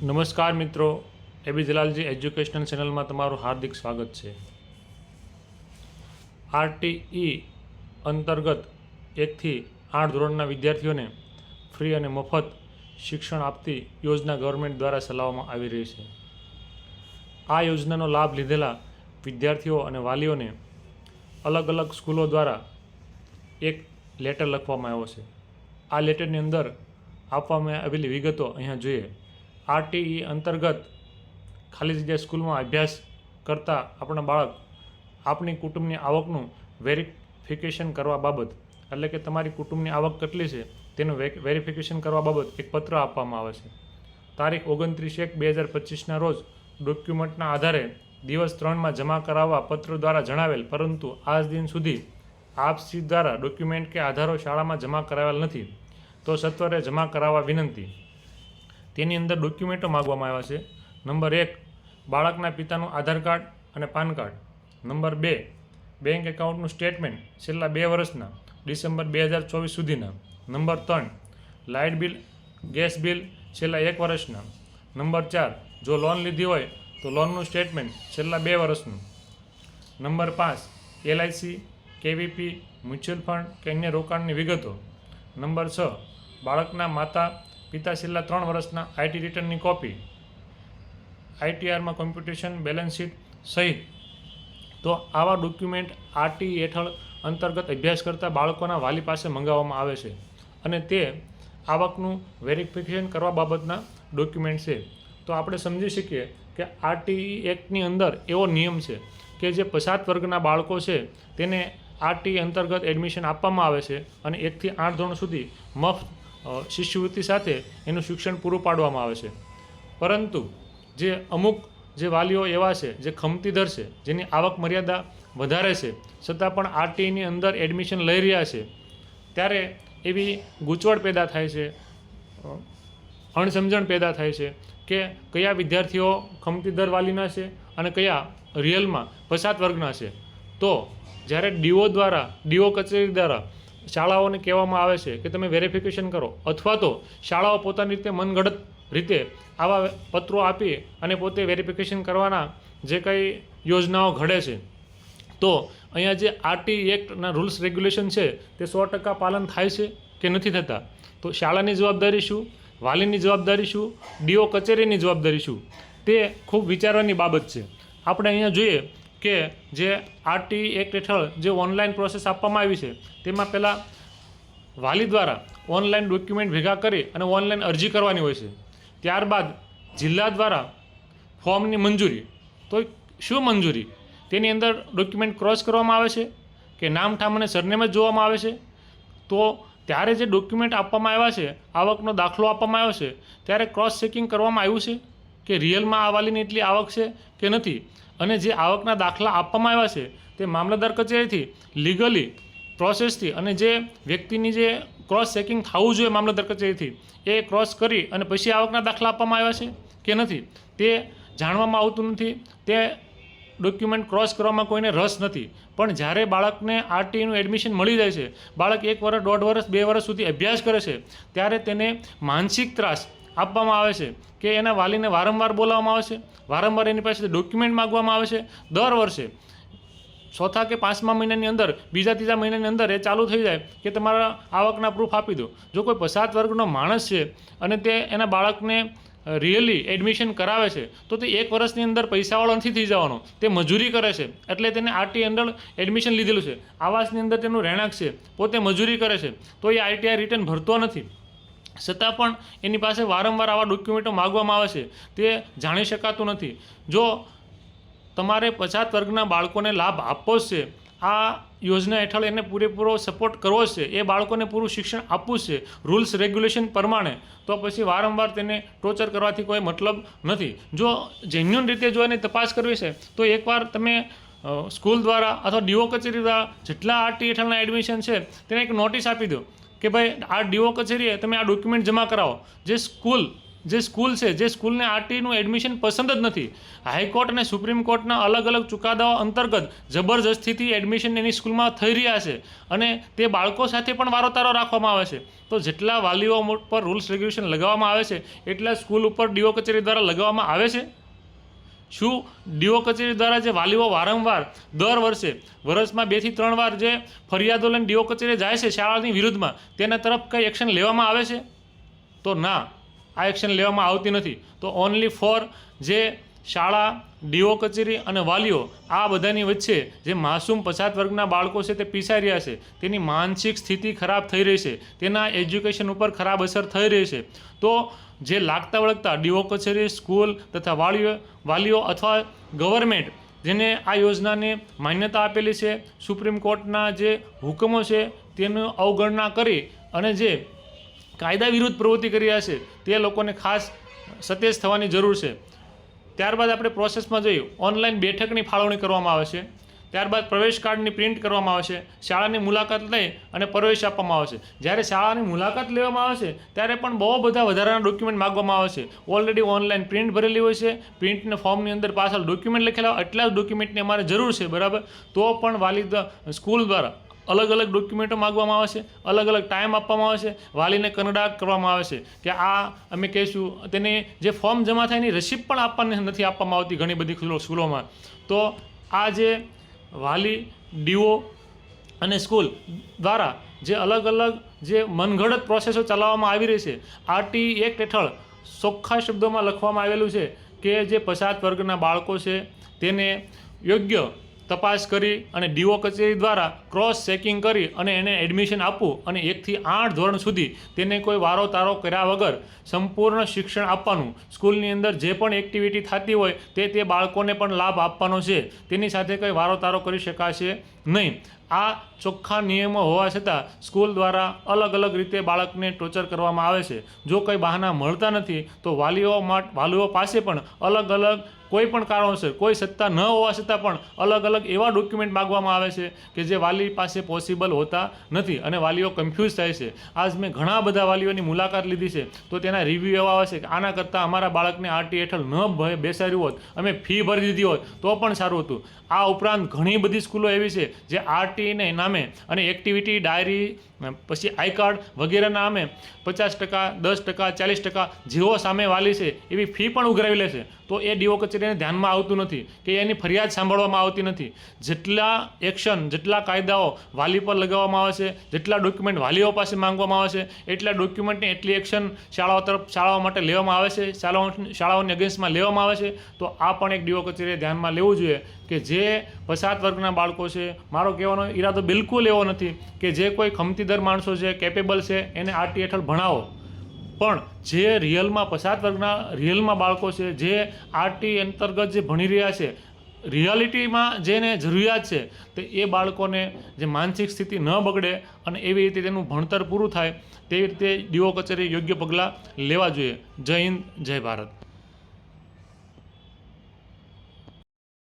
નમસ્કાર મિત્રો એબી જલાલજી એજ્યુકેશનલ ચેનલમાં તમારું હાર્દિક સ્વાગત છે. આરટીઈ અંતર્ગત એકથી આઠ ધોરણના વિદ્યાર્થીઓને ફ્રી અને મફત શિક્ષણ આપતી યોજના ગવર્મેન્ટ દ્વારા ચલાવવામાં આવી રહી છે. આ યોજનાનો લાભ લીધેલા વિદ્યાર્થીઓ અને વાલીઓને અલગ અલગ સ્કૂલો દ્વારા એક લેટર લખવામાં આવ્યો છે. આ લેટરની અંદર આપવામાં આવેલી વિગતો અહીંયા જોઈએ. આરટીઈ અંતર્ગત ખાલી જગ્યા સ્કૂલમાં અભ્યાસ કરતા આપણા બાળક આપણી કુટુંબની આવકનું વેરિફિકેશન કરવા બાબત, એટલે કે તમારી કુટુંબની આવક કેટલી છે તેનું વેરિફિકેશન કરવા બાબત એક પત્ર આપવામાં આવે છે. તારીખ ઓગણત્રીસ એક બે હજાર પચીસના રોજ ડોક્યુમેન્ટના આધારે દિવસ ત્રણમાં જમા કરાવવા પત્ર દ્વારા જણાવેલ, પરંતુ આજ દિન સુધી આપસી દ્વારા ડોક્યુમેન્ટ કે આધારો શાળામાં જમા કરાવેલ નથી, તો સત્વરે જમા કરાવવા વિનંતી. તેની અંદર ડોક્યુમેન્ટો માગવામાં આવ્યા છે. નંબર એક, બાળકના પિતાનું આધાર કાર્ડ અને પાન કાર્ડ. નંબર બે, બેંક એકાઉન્ટનું સ્ટેટમેન્ટ છેલ્લા બે વર્ષના, ડિસેમ્બર બે હજાર ચોવીસ સુધીના. નંબર ત્રણ, લાઇટ બિલ, ગેસ બિલ છેલ્લા એક વર્ષના. નંબર ચાર, જો લોન લીધી હોય તો લોનનું સ્ટેટમેન્ટ છેલ્લા બે વર્ષનું. નંબર પાંચ, એલઆઈસી, કેવીપી, મ્યુચ્યુઅલ ફંડ કે અન્ય રોકાણની વિગતો. નંબર છ, બાળકના માતા પિતા છેલ્લા ત્રણ વર્ષના આઈટી રિટર્નની કોપી આઈટીઆરમાં કોમ્પ્યુટેશન બેલેન્સ શીટ સહિત. તો આવા ડોક્યુમેન્ટ આરટી હેઠળ અંતર્ગત અભ્યાસ કરતા બાળકોના વાલી પાસે મંગાવવામાં આવે છે. અને તે આવકનું વેરિફિકેશન કરવા બાબતના ડોક્યુમેન્ટ છે. તો આપણે સમજી શકીએ કે આરટીઈ એક્ટની અંદર એવો નિયમ છે કે જે પછાત વર્ગના બાળકો છે તેને આરટી અંતર્ગત એડમિશન આપવામાં આવે છે અને એકથી આઠ ધોરણ સુધી મફત શિષ્યવૃત્તિ સાથે એનું શિક્ષણ પૂરું પાડવામાં આવે છે. પરંતુ જે અમુક જે વાલીઓ એવા છે, જે ખમતીધર છે, જેની આવક મર્યાદા વધારે છે, છતાં પણ આરટીઈની અંદર એડમિશન લઈ રહ્યા છે, ત્યારે એવી ગૂંચવણ પેદા થાય છે અણસમજણ પેદા થાય છે કે કયા વિદ્યાર્થીઓ ખમતીદર વાલીના છે અને કયા રિયલમાં પછાત વર્ગના છે. તો જ્યારે ડીઓ દ્વારા, ડીઓ કચેરી દ્વારા શાળાઓને કહેવામાં આવે છે કે તમે વેરિફિકેશન કરો. અથવા તો શાળાઓ પોતાની રીતે મનગઢત રીતે આવા પત્રો આપી અને પોતે વેરિફિકેશન કરવાના જે કંઈ યોજનાઓ ઘડે છે. તો અહીંયા જે આરટી એક્ટના રૂલ્સ રેગ્યુલેશન છે, તે સો ટકા પાલન થાય છે કે નથી થતા? તો શાળાની જવાબદારી શું? વાલીની જવાબદારી શું? ડીઓ કચેરીની જવાબદારી શું? તે ખૂબ વિચારવાની બાબત છે. આપણે અહીંયા જોઈએ કે જે આરટી એક્ટ હેઠળ જે ઓનલાઈન પ્રોસેસ આપવામાં આવી છે, તેમાં પહેલાં વાલી દ્વારા ઓનલાઈન ડોક્યુમેન્ટ ભેગા કરી અને ઓનલાઈન અરજી કરવાની હોય છે. ત્યારબાદ જિલ્લા દ્વારા ફોર્મની મંજૂરી. તો શું મંજૂરી? તેની અંદર ડોક્યુમેન્ટ ક્રોસ કરવામાં આવે છે, કે નામ, ઠામ અને સરનેમ જ જોવામાં આવે છે. તો ત્યારે જે ડોક્યુમેન્ટ આપવામાં આવ્યા છે, આવકનો દાખલો આપવામાં આવ્યો છે, ત્યારે ક્રોસ ચેકિંગ કરવામાં આવ્યું છે કે રિયલમાં આ વાલીની એટલી આવક છે કે નથી? અને જે આવકના દાખલા આપવામાં આવ્યા છે, તે મામલતદાર કચેરીથી લીગલી પ્રોસેસથી અને જે વ્યક્તિની જે ક્રોસ ચેકિંગ થવું જોઈએ મામલતદાર કચેરીથી, એ ક્રોસ કરી અને પછી આવકના દાખલા આપવામાં આવ્યા છે કે નથી, તે જાણવામાં આવતું નથી, તે ડોક્યુમેન્ટ ક્રોસ કરવામાં કોઈને રસ નથી. પણ જ્યારે બાળકને આરટીનું એડમિશન મળી જાય છે, બાળક એક વર્ષ દોઢ વર્ષ બે વર્ષ સુધી અભ્યાસ કરે છે, ત્યારે તેને માનસિક ત્રાસ આપવામાં આવે છે કે એના વાલીને વારંવાર બોલાવવામાં આવે છે. વારંવાર એની પાસેથી ડોક્યુમેન્ટ માગવામાં આવે છે. દર વર્ષે ચોથા કે પાંચમા મહિનાની અંદર, બીજા ત્રીજા મહિનાની અંદર એ ચાલુ થઈ જાય કે તમારા આવકના પ્રૂફ આપી દો. જો કોઈ પછાત વર્ગનો માણસ છે અને તે એના બાળકને રિયલી એડમિશન કરાવે છે, તો તે એક વર્ષની અંદર પૈસાવાળો નથી થઈ જવાનો. તે મજૂરી કરે છે. એટલે તેને આરટી અંદર એડમિશન લીધેલું છે. આવાસની અંદર તેનું રહેણાંક છે. પોતે મજૂરી કરે છે. તો એ આઈટીઆઈ રિટર્ન ભરતો નથી. છતાં પણ એની પાસે વારંવાર આવા ડોક્યુમેન્ટો માગવામાં આવે છે, તે જાણી શકાતું નથી. જો તમારે પછાત વર્ગના બાળકોને લાભ આપવો છે, આ યોજના હેઠળ એને પૂરેપૂરો સપોર્ટ કરવો છે, એ બાળકોને પૂરું શિક્ષણ આપવું છે, રૂલ્સ રેગ્યુલેશન પ્રમાણે, તો પછી વારંવાર તેને ટોર્ચર કરવાથી કોઈ મતલબ નથી. જો જેન્યુન રીતે જો એની તપાસ કરવી છે, તો એકવાર તમે સ્કૂલ દ્વારા અથવા ડીઓ કચેરી દ્વારા જેટલા આરટી હેઠળના એડમિશન છે, તેને એક નોટિસ આપી દો. કે ભાઈ આ ડીઓ કચેરીએ તમે આ ડોક્યુમેન્ટ જમા કરાવો. જે સ્કૂલ જે સ્કૂલ છે, જે સ્કૂલને આરટીનું એડમિશન પસંદ જ નથી. હાઈકોર્ટ અને સુપ્રીમ કોર્ટના અલગ અલગ ચુકાદાઓ અંતર્ગત જબરજસ્તીથી એડમિશન એની સ્કૂલમાં થઈ રહ્યા છે અને તે બાળકો સાથે પણ વારોતારો રાખવામાં આવે છે. તો જેટલા વાલીઓ પર રૂલ્સ રેગ્યુલેશન લગાવવામાં આવે છે, એટલા સ્કૂલ ઉપર ડીઓ કચેરી દ્વારા લગાવવામાં આવે છે. શું ડીઓ કચેરી દ્વારા જે વાલીઓ વારંવાર દર વર્ષે વર્ષમાં બેથી ત્રણ વાર જે ફરિયાદો લઈને ડીઓ કચેરી જાય છે શાળાની વિરુદ્ધમાં, તેના તરફ કંઈ એક્શન લેવામાં આવે છે? તો ના, આ એક્શન લેવામાં આવતી નથી. તો ઓનલી ફોર જે શાળા ડીઓ કચેરી અને વાલીઓ આ બધાની વચ્ચે જે માસૂમ પછાત વર્ગના બાળકો છે તે પીસાઈ રહ્યા છે. તેની માનસિક સ્થિતિ ખરાબ થઈ રહી છે. તેના એજ્યુકેશન ઉપર ખરાબ અસર થઈ રહી છે. તો જે લાગતા વળગતા ડીઓ કચેરી, સ્કૂલ તથા વાલીઓ વાલીઓ અથવા ગવર્મેન્ટ જેને આ યોજનાને માન્યતા આપેલી છે, સુપ્રીમ કોર્ટના જે હુકમો છે તેનું અવગણના કરી અને જે કાયદા વિરુદ્ધ પ્રવૃત્તિ કરી રહ્યા છે તે લોકોને ખાસ સતેજ થવાની જરૂર છે. ત્યારબાદ આપણે પ્રોસેસમાં જોઈએ. ઓનલાઈન બેઠકની ફાળવણી કરવામાં આવે છે. ત્યારબાદ પ્રવેશ કાર્ડની પ્રિન્ટ કરવામાં આવે છે. શાળાની મુલાકાત લઈ અને પ્રવેશ આપવામાં આવે છે. જ્યારે શાળાની મુલાકાત લેવામાં આવે છે, ત્યારે પણ બહુ બધા વધારાના ડોક્યુમેન્ટ માગવામાં આવે છે. ઓલરેડી ઓનલાઈન પ્રિન્ટ ભરેલી હોય છે. પ્રિન્ટના ફોર્મની અંદર પાછળ ડોક્યુમેન્ટ લખેલા એટલા જ ડોક્યુમેન્ટની અમારે જરૂર છે, બરાબર? તો પણ વાલી સ્કૂલ દ્વારા અલગ અલગ ડોક્યુમેન્ટો માગવામાં આવે છે, અલગ અલગ ટાઈમ આપવામાં આવે છે, વાલીને કનડા કરવામાં આવે છે. કે આ અમે કહીશું, તેને જે ફોર્મ જમા થાય એની રસીદ પણ આપવાની નથી આપવામાં આવતી ઘણી બધી સ્કૂલો- સ્કૂલોમાં. તો આ જે વાલી ડીઓ અને સ્કૂલ દ્વારા જે અલગ અલગ જે મનગઢત પ્રોસેસો ચલાવવામાં આવી રહી છે આરટી એક્ટ હેઠળ ચોખ્ખા શબ્દોમાં લખવામાં આવેલું છે કે જે પછાત વર્ગના બાળકો છે, તેને યોગ્ય તપાસ કરી અને ડીઓ કચેરી દ્વારા ક્રોસ ચેકિંગ કરી અને એને એડમિશન આપવું અને એકથી આઠ ધોરણ સુધી તેને કોઈ વારો તારો કર્યા વગર સંપૂર્ણ શિક્ષણ આપવાનું. સ્કૂલની અંદર જે પણ એક્ટિવિટી થતી હોય તે તે બાળકોને પણ લાભ આપવાનો છે. તેની સાથે કંઈ વારો તારો કરી શકાશે? નહીં. આ ચોખ્ખા નિયમો હોવા છતાં સ્કૂલ દ્વારા અલગ અલગ રીતે બાળકને ટોર્ચર કરવામાં આવે છે. જો કંઈ બહાના મળતા નથી, તો વાલીઓ વાલીઓ પાસે પણ અલગ અલગ કોઈ પણ કારણોસર, કોઈ સત્તા ન હોવા છતાં પણ અલગ અલગ એવા ડોક્યુમેન્ટ માગવામાં આવે છે કે જે વાલી પાસે પોસિબલ હોતા નથી અને વાલીઓ કન્ફ્યુઝ થાય છે. આજ મેં ઘણા બધા વાલીઓની મુલાકાત લીધી છે. તો તેના રિવ્યૂ એવા આવે છે કે આના કરતાં અમારા બાળકને આરટી હેઠળ ન બેસાડ્યું હોત, અમે ફી ભરી દીધી હોત, તો પણ સારું હતું. આ ઉપરાંત ઘણી બધી સ્કૂલો એવી છે જે આરટીને નામે અને એક્ટિવિટી ડાયરી પછી આઈ કાર્ડ વગેરેના નામે પચાસ ટકા, દસ ટકા, ચાલીસ ટકા જેઓ સામે વાલી છે, એવી ફી પણ ઉઘરાવી લે છે તો એ ડીઓ કચેરીને ધ્યાનમાં આવતું નથી કે એની ફરિયાદ સાંભળવામાં આવતી નથી. જેટલા એક્શન, જેટલા કાયદાઓ વાલી પર લગાવવામાં આવે છે, જેટલા ડોક્યુમેન્ટ વાલીઓ પાસે માંગવામાં આવે છે, એટલા ડોક્યુમેન્ટની એટલી એક્શન શાળાઓ તરફ, શાળાઓ માટે લેવામાં આવે છે શાળાઓ શાળાઓની અગેન્સ્ટમાં લેવામાં આવે છે, તો આ પણ એક ડીઓ કચેરીએ ધ્યાનમાં લેવું જોઈએ કે જે પછાત વર્ગના બાળકો છે, મારો કહેવાનો ઈરાદો બિલકુલ એવો નથી કે જે કોઈ ખમતીદર માણસો છે કેપેબલ છે, એને આરટી હેઠળ ભણાવો. પણ જે રિયલમાં પછાત વર્ગના રિયલમાં બાળકો છે, જે આરટી અંતર્ગત જે ભણી રહ્યા છે, રિયાલિટીમાં જેને જરૂરિયાત છે, તે એ બાળકોને જે માનસિક સ્થિતિ ન બગડે અને એવી રીતે તેનું ભણતર પૂરું થાય, તેવી રીતે ડીઓ કચેરી યોગ્ય પગલાં લેવા જોઈએ. જય હિન્દ, જય ભારત.